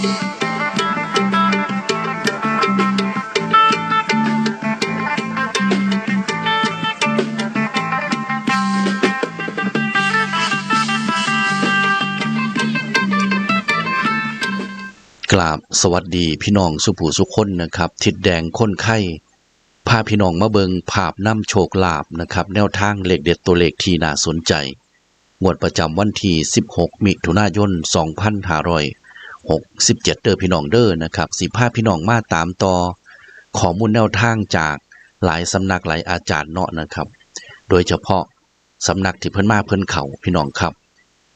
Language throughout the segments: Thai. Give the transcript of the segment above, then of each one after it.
กราบสวัสดีพี่น้องสุผู้สุคนนะครับ ทิดแดงคนไข้พาพี่น้องมาเบิงภาพน้ำโชคลาภนะครับ แนวทางเลขเด็ดตัวเลขที่น่าสนใจ งวดประจำวันที่ 16 มิถุนายน 67 เด้อพี่น้องเด้อนะครับสิพาพี่น้องมาตามต่อข้อมูลแนวทางจากหลายสำนักหลายอาจารย์เนาะนะครับ โดยเฉพาะสำนักที่เพิ่นมาเพิ่นเขาพี่น้องครับ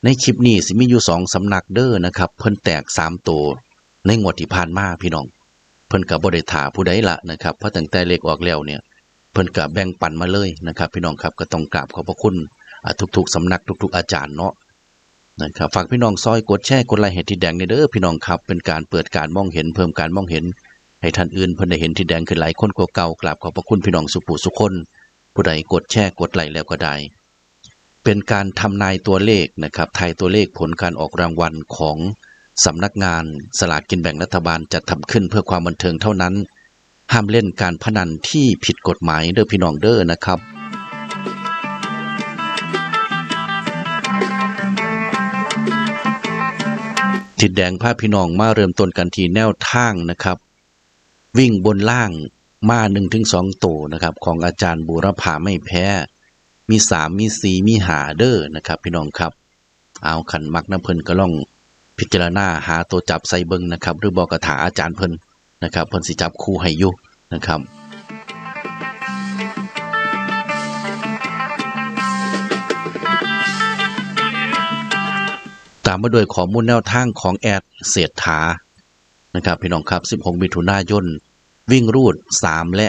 ในคลิปนี้สิมีอยู่สองสำนักเด้อนะครับ เพิ่นแตกสามตัวในงวดที่ผ่านมาพี่น้อง เพิ่นก็บ่ได้ถาผู้ใดละนะครับเพราะตั้งแต่เลขออกแล้วเนี่ยเพิ่นก็แบ่งปันมาเลยนะครับ พี่น้องครับก็ต้องกราบขอบพระคุณทุกๆสำนักทุก ๆ อาจารย์เนาะ นะครับฝากพี่น้องซอยกดแชร์กดไลค์ให้ที่แดงในเด้อพี่น้องครับเป็นการเปิดการมองเห็นเพิ่มการมองเห็น ให้ท่านอื่นเพิ่นได้เห็นที่แดงขึ้นหลายคนกว่าเก่ากราบขอบพระคุณพี่น้องสุผู้สุคนผู้ใดกดแชร์กดไลค์แล้วก็ได้ เป็นการทำนายตัวเลขนะครับทายตัวเลขผลการออกรางวัลของสำนักงานสลากกินแบ่งรัฐบาลจะทำขึ้นเพื่อความบันเทิงเท่านั้น ห้ามเล่นการพนันที่ผิดกฎหมายเด้อพี่น้องเด้อนะครับ ทิดแดงพาพี่น้องมาเริ่มต้นกันที่แนวทางนะครับ วิ่งบนล่างมาหนึ่งถึงสองตัวนะครับ ของอาจารย์บูรพาไม่แพ้ มีสามมีสี่มีหาเด้อนะครับ พี่น้องครับ เอาขันมักน้ำเพิ่นก็ล่องพิจารณาหาตัวจับใส่เบิงนะครับ หรือบอกกระถาอาจารย์เพิ่นนะครับเพิ่นสิจับคู่ให้ยู่นะครับามมาด้วยข้อมูลแนวทางของแอดเศรษฐานะครับพี่น้องครับ 16 มิถุนายนวิ่งรูด 3 และ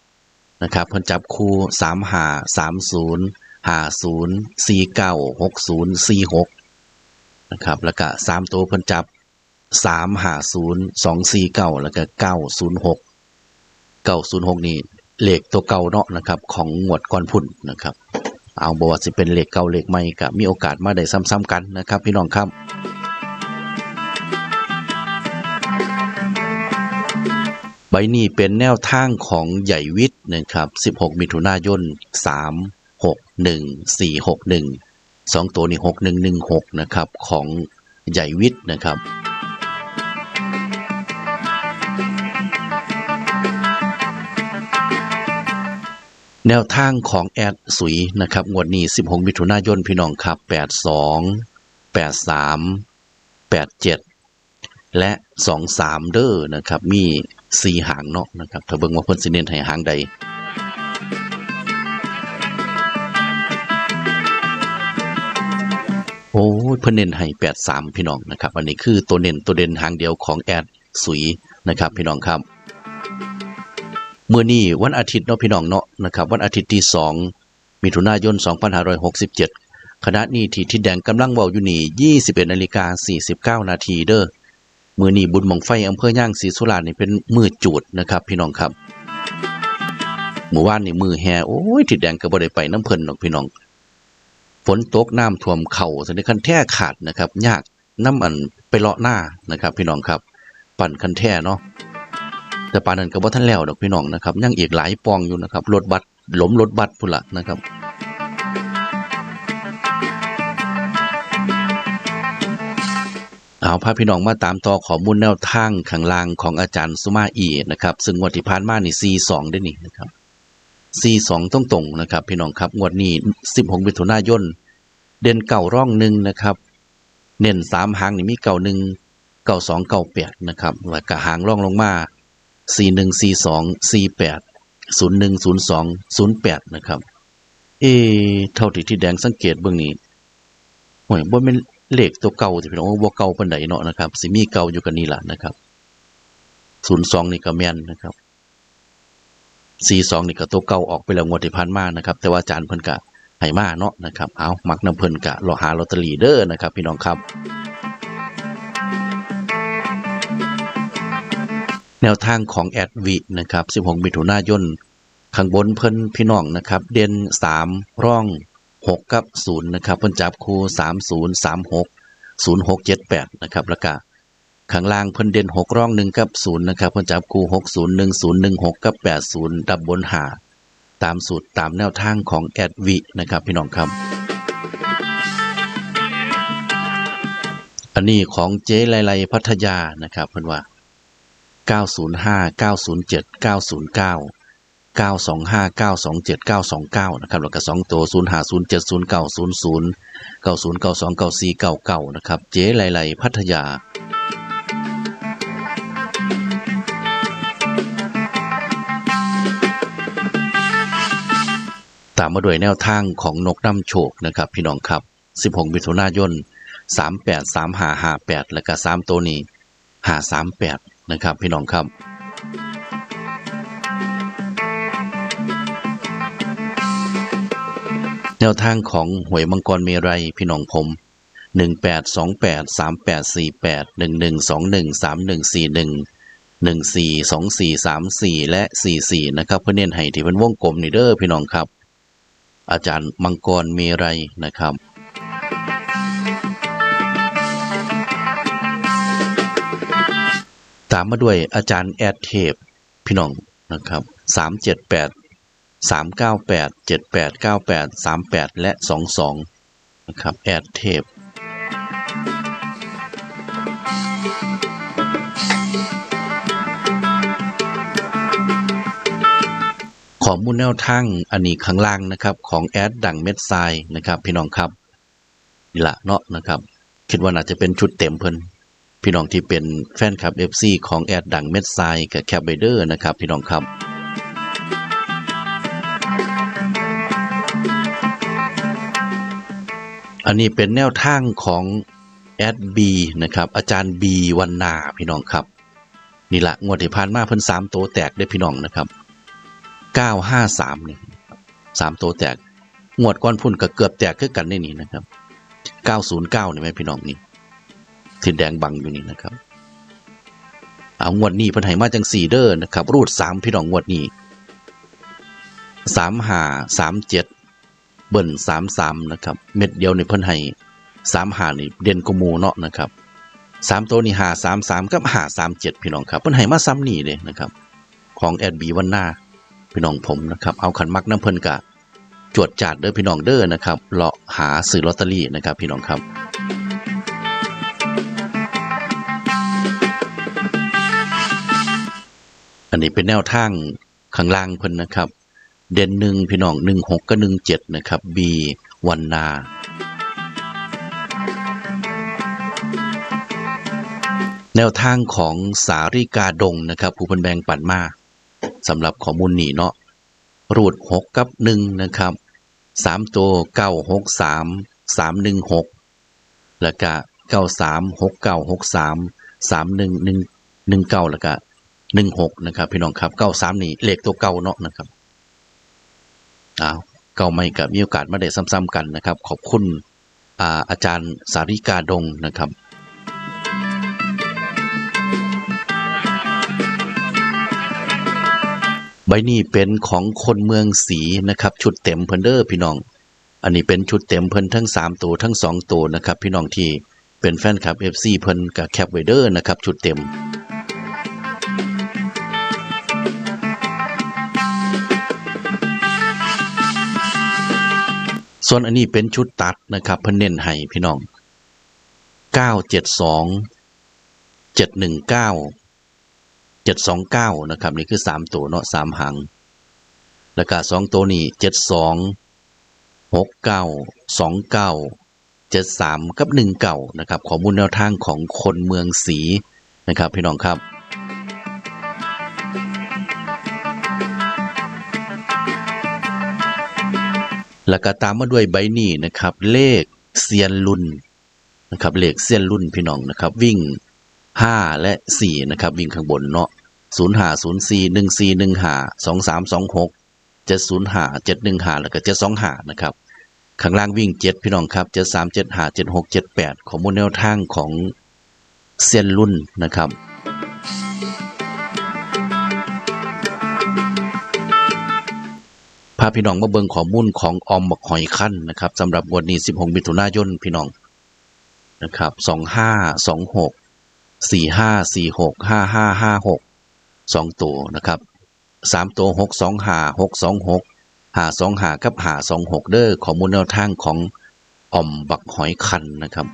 5 นะครับพิ่นจับคู่ 3 หา 30 50 49 60 46 นะครับ แล้วก็ 3 ตัวพิ่นจับ3 50 2 49 แล้วก็ 906 906 นี่ เลขตัวเก่าเนาะนะครับ ของงวดก่อนพุ่นนะครับ เอาบว่าสิเป็นเหล็กเก่าเหล็กใหม่ก็มีโอกาสมาได้ซ้ำๆกันนะครับ พี่น้องครับใบนี้เป็นแนวทางของใหญ่วิทย์นะครับ 16 มิถุนายน 3 6 1 4 6 1 2 ตัวนี้ 6 1 1 6 นะครับ ของใหญ่วิทย์นะครับ แนวทางของแอดสุยนะครับงวดนี้ 16 มิถุนายนพี่น้องครับ 82 83 87 และ 23 เด้อนะครับ มี 4 หางเนาะนะครับถ้าเบิ่งว่าเพิ่นสิเน้นให้หางใดโอ้ยเพิ่นเน้นให้83 พี่น้องนะครับ อันนี้คือตัวเน้นตัวเด่นหางเดียวของแอดสุยนะครับ พี่น้องครับ เมื่อนี้วันอาทิตย์เนาะพี่น้องเนาะนะครับวันอาทิตย์ที่2มิถุนายน 2567 ขณะนี้ที่ทิดแดงกำลังเว้าอยู่นี่21นาฬิกา49 นาทีเด้อมื่อนี้บุญมองไฟอำเภอย่างศรีสุราษฎร์นี่เป็นมือจูดนะครับ พี่น้องครับหมู่บ้านนี่มือแฮโอ้ยทิดแดงก็บ่ได้ไปน้ำเพิ่นหรอกพี่น้องฝนตกน้ำท่วมเข่าสันนิคันแท้ขาดนะครับ ยากน้ำอันไปเลาะหน้านะครับ พี่น้องครับ ปั่นคันแท้เนาะ แต่ปานนั้นก็บ่ทันแล้วดอกพี่น้องนะครับยังอีกหลายปองอยู่นะครับรถบัสล้มรถบัสพุ่นละนะครับเอาพาพี่น้องมาตามต่อข้อมูลแนวทางข้างล่างของอาจารย์สุมาอีนะครับซึ่งงวดที่ผ่านมานี่42ได้นี่นะครับ42ตรงนะครับ พี่น้องครับงวดนี้16มิถุนายนเด่นเก่าร่องหนึ่งนะครับเน้นสามหางนี่มีเก่าหนึ่งเก่าสองเก่าแปดนะครับแล้วก็หางร่องลงมา สี่หนึ่งสี่สองสี่แปดศูนย์หนึ่งศูนย์สองศูนย์แปดนะครับ เอเท่าที่ที่แดงสังเกตเบื้องนี้โอ้ยบ่เป็นเลขตัวเก่าที่พี่น้องว่าบ่เก่าปานใดเนาะนะครับสิมีเก่าอยู่กันนี่แหละนะครับศูนย์สองนี่ก็แม่นนะครับสี่สองนี่ก็ตัวเก่าออกไปแล้วงวดที่ผ่านมานะครับ แต่ว่าอาจารย์เพิ่นก็ให้มาเนาะนะครับ เอามักน้ำเพิ่นก็รอหาลอตเตอรี่เด้อนะครับ พี่น้องครับ แนวทางของแอดวินะครับ 16 มิถุนายนข้างบนเพิ่นพี่น้องนะครับ เด่น 3 ร่อง 6 กับ 0 นะครับเพิ่นจับคู่ 30 36 06 78 นะครับแล้วก็ข้างล่างเพิ่นเด่นหกร่องหนึ่งกับศูนย์นะครับเพิ่นจับคู่หกศูนย์หนึ่งศูนย์หนึ่งหกกับแปดศูนย์ดับบนหาตามสูตรตามแนวทางของแอดวินะครับพี่น้องครับ อันนี้ของเจ๊ไลไลพัทยานะครับเพิ่นว่า 905 907 909 925 927 929 นะครับแล้วก็2ตัว 0507 0900 9092 9499 นะครับ เจ๊ไลไลพัทยาตามมาด้วยแนวทางของนกน้ำโชคนะครับ พี่น้องครับ 16มิถุนายน 38 3558 แล้วก็ 3 ตัวนี้ 538 นะครับ พี่น้องครับแนวทางของหวยมังกรเมรัยพี่น้องผม 1828 3848 1121 3141 142434 และ 44 นะครับ เพื่อเน้นให้ที่เป็นวงกลมนี่เด้อพี่น้องครับ อาจารย์มังกรเมรัยนะครับ ตามมาด้วยอาจารย์แอดเทพพี่น้องนะครับ378 398 7898 38และ22นะครับแอดเทพข้อมูลแนวทางอันนี้ข้างล่างนะครับของแอดดังเม็ดทรายนะครับ พี่น้องครับนี่ละเนาะนะครับ คิดว่าน่าจะเป็นชุดเต็มเพิ่น พี่น้องที่เป็นแฟนคลับ FC ของแอดดังเม็ดทรายกับแคปไบเดอร์นะครับ พี่น้องครับอันนี้เป็นแนวทางของแอดบีนะครับ อาจารย์บีวันนาพี่น้องครับ นี่ละงวดที่ผ่านมาเพิ่นสามโตแตกได้พี่น้องนะครับเก้าห้าสามนี่สามโตแตกงวดก้อนพุ่นก็เกือบแตกคือกันในนี้นะครับเก้าศูนย์เก้านี่ไหมพี่น้องนี่ ที่แดงบังอยู่นี่นะครับ เอางวดนี้เพิ่นให้มาจังสี่เด้อนะครับ รูดสามพี่น้องงวดนี้สามห้าสามเจ็ดเบิ่นสามสามนะครับ เม็ดเดียวในเพิ่นให้สามห้านี่เด่นกมูเนาะนะครับสามตัวนี่หาสามสามกับหาสามเจ็ดพี่น้องครับเพิ่นให้มาซ้ำนี่เลยนะครับ ของแอดบีวันหน้าพี่น้องผมนะครับ เอาขันมักน้ำเพิ่นกะจวดจัดเด้อพี่น้องเด้อนะครับเลาะหาซื้อลอตเตอรี่นะครับ พี่น้องครับ อันนี้เป็นแนวทางข้างล่างเพิ่นนะครับ เด่นหนึ่งพี่น้องหนึ่งหกกับหนึ่งเจ็ดนะครับบีวันนาแนวทางของสาริกาดงนะครับ ผู้เพันแบงปันมาสำหรับข้อมูลนี้เนาะรูดหกกับหนึ่งนะครับสามตัวเก้าหกสามสามหนึ่งหกแล้วก็เก้าสามหกเก้าหกสามสามหนึ่งหนึ่งหนึ่งเก้าแล้วก็ หนึ่งหกนะครับ พี่น้องครับเก้าสามนี่เลขตัวเก้าเนาะนะครับอ้าวเก้าไม่กับมีโอกาสมาได้ซ้ำๆกันนะครับ ขอบคุณอ่าอาจารย์สาริกาดงนะครับใบนี้เป็นของคนเมืองสีนะครับ ชุดเต็มเพิ่นเด้อพี่น้อง อันนี้เป็นชุดเต็มเพิ่นทั้ง 3 ตัวทั้ง 2 ตัวนะครับ พี่น้องที่เป็นแฟนคลับ FC เพิ่นกับแคปไวเดอร์นะครับ ชุดเต็ม ส่วนอันนี้เป็นชุดตัดนะครับเพิ่นเน้นให้พี่น้อง 972 719เจ็ดสองเก้านะครับ นี่คือสามตัวเนาะสามหางแล้วก็สองตัวนี้เจ็ดสองหกเก้าสองเก้าเจ็ดสามกับหนึ่งเก้านะครับ ข้อมูลแนวทางของคนเมืองสีนะครับ พี่น้องครับ แล้วก็ตามมาด้วยใบนี้นะครับ เลขเซียนรุ่นนะครับเลขเซียนรุ่นพี่น้องนะครับ วิ่งห้าและสี่นะครับ วิ่งข้างบนเนาะศูนย์หาศูนย์สี่หนึ่งสี่หนึ่งหาสองสามสองหกเจ็ดศูนหาเจ็ดหนึ่งหาแล้วก็เจ็ดสองหานะครับ ข้างล่างวิ่งเจ็ดพี่น้องครับเจ็ดสามเจ็ดหาเจ็ดหกเจ็ดแปดของมูลแนวทางของเซียนรุ่นนะครับาพี่น้องมาเบิ่งข้อมูลของออมบักหอยขั้นนะครับสำหรับงวันนี้ 16 มิถุนายนพี่น้องนะครับ 2526สี่ห้าสี่หกห้าห้าห้าหกสองตัวนะครับสามตัวหกสองหาหกสองหกหาสองหากับหาสองหกเด้อข้อมูลแนวทางของออมบักหอยคันนะครับ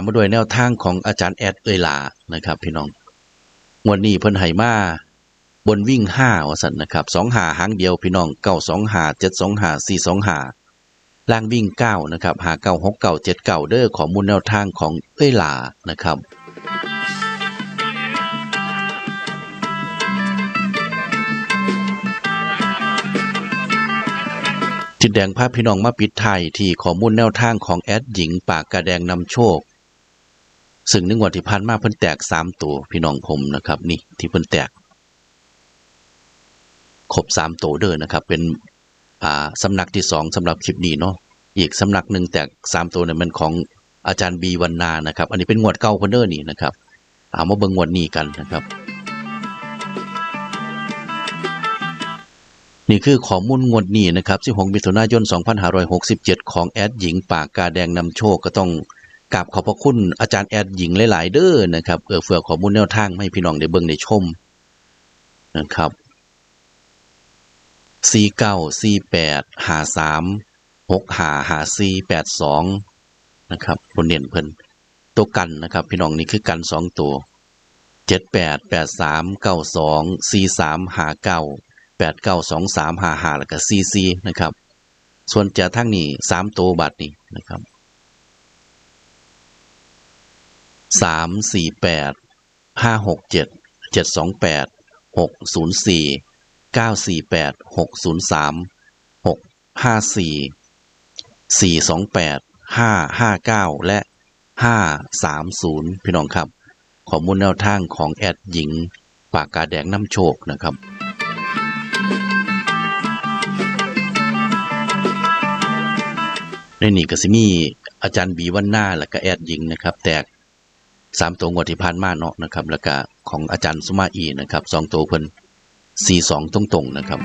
ามมาด้วยแนวทางของอาจารย์แอดเอยลานะครับ พี่น้องงวันนี้เพิ่นไหมาบนวิ่งห้าวสันนะครับสองหาหางเดียวพี่น้องเก้าสองหาเจ็ดสองหาสี่สองหาล่างวิ่งเก้านะครับหาเก้าหกเก้าเจ็ดเก้าเด้อข้อมูลแนวทางของเอยลานะครับจิตแดงภาพพี่น้องมาปิดไทยที่ข้อมูลแนวทางของแอดหญิงปากกาแดงนำโชค ซึ่งในงวดที่ผ่านมาเพิ่นแตกสามตัวพี่น้องผมนะครับ นี่ที่เพิ่นแตกครบสามตัวเด้อนะครับ เป็นอ่าสำนักที่สองสำหรับคลิปนี้เนาะอีกสำนักหนึ่งแตกสามตัวเนี่ยมันของอาจารย์บีวันนานะครับ อันนี้เป็นงวดเก่าเพิ่นเด้อนี่นะครับเอามาเบิ่งงวดนี้กันนะครับ นี่คือข้อมูลงวดนี้นะครับ16มิถุนายน 2567 ของแอดหญิงปากกาแดงนำโชคก็ต้อง กราบขอบพระคุณอาจารย์แอดหญิงหลาย ๆ เด้อนะครับเอื้อเฟื้อข้อมูลแนวทางให้พี่น้องได้เบิ่งได้ชมนะครับ49 48 53 65 54 82นะครับบนเด่นเพิ่นตัวกันนะครับ พี่น้องนี่คือกัน2ตัว78 83 92 43 59แปดเก้าสองสามห้าห้าแล้วก็ซีซีนะครับ ส่วนจะทั้งนี้สามตัวบัตรนี่นะครับ สามสี่แปดห้าหกเจ็ดเจ็ดสองแปดหกศูนย์สี่เก้าสี่แปดหกศูนย์สามหกห้าสี่สี่สองแปดห้าห้าเก้าและห้าสามศูนย์พี่น้องครับ ข้อมูลแนวทางของแอดหญิงปากกาแดงน้ำโชคนะครับในนี่ก็สิมีอาจารย์บีวันหน้าแล้วก็แอดหญิงนะครับ แตก สามตัวงวดที่ผ่านมาเนาะนะครับ แล้วก็ของอาจารย์สุมาอีนะครับสองตัวเพิ่นสี่สองตรงๆนะครับ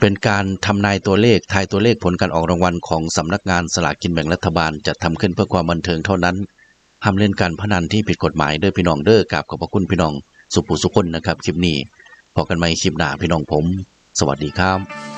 เป็นการทำนายตัวเลขทายตัวเลขผลการออกรางวัลของสำนักงานสลากกินแบ่งรัฐบาลจะทำขึ้นเพื่อความบันเทิงเท่านั้นห้ามเล่นการพนันที่ผิดกฎหมายเด้อพี่น้องเด้อกราบขอบพระคุณพี่น้องสุภูสุคนนะครับคลิปนี้พอกันใหม่คลิปหน้าพี่น้องผม สวัสดีครับ